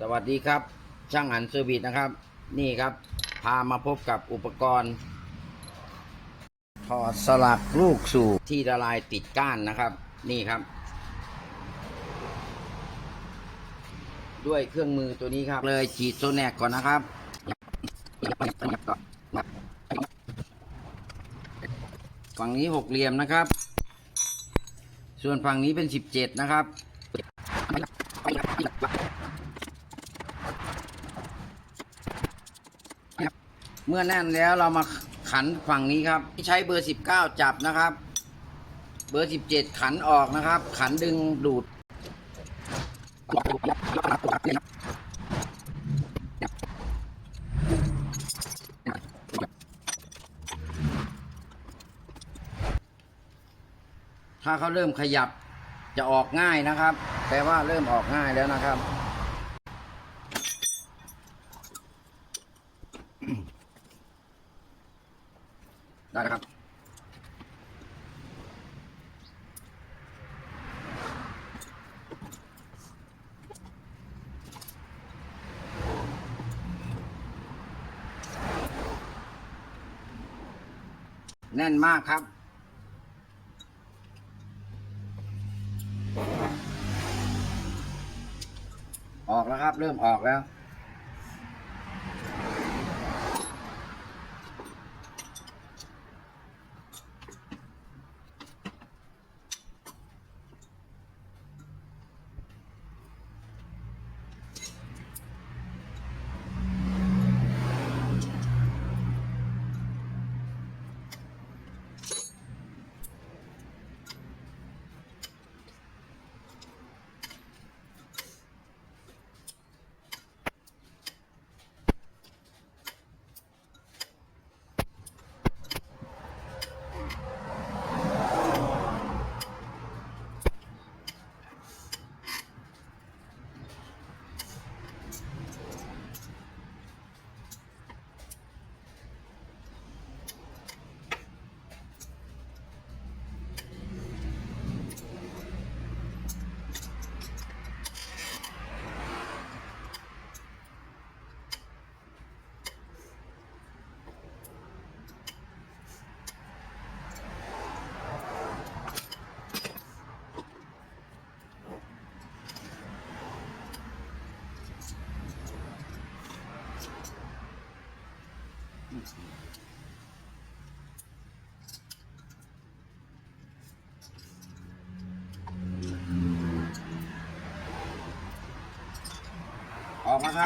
สวัสดีครับ ช่างหันเซอร์วิสนะครับ นี่ครับ พามาพบกับอุปกรณ์ ถอดสลักลูกสูบที่ละลายติดก้านนะครับ นี่ครับ ด้วยเครื่องมือตัวนี้ครับ เลยฉีดโซแนกก่อนนะครับฝั่งนี้หกเหลี่ยมนะครับ ส่วนฝั่งนี้เป็นสิบเจ็ดนะครับ เมื่อแน่นแล้วเรามาขันฝั่งนี้ครับใช้เบอร์ 19 จับนะครับ เบอร์ 17 ขันออกนะครับ ขันดึงดูดถ้าเขาเริ่มขยับจะออกง่ายนะครับ แปลว่าเริ่มออกง่ายแล้วนะครับ ได้แล้วครับ แน่นมากครับออกแล้วครับ เริ่มออกแล้ว ออกแล้วครับ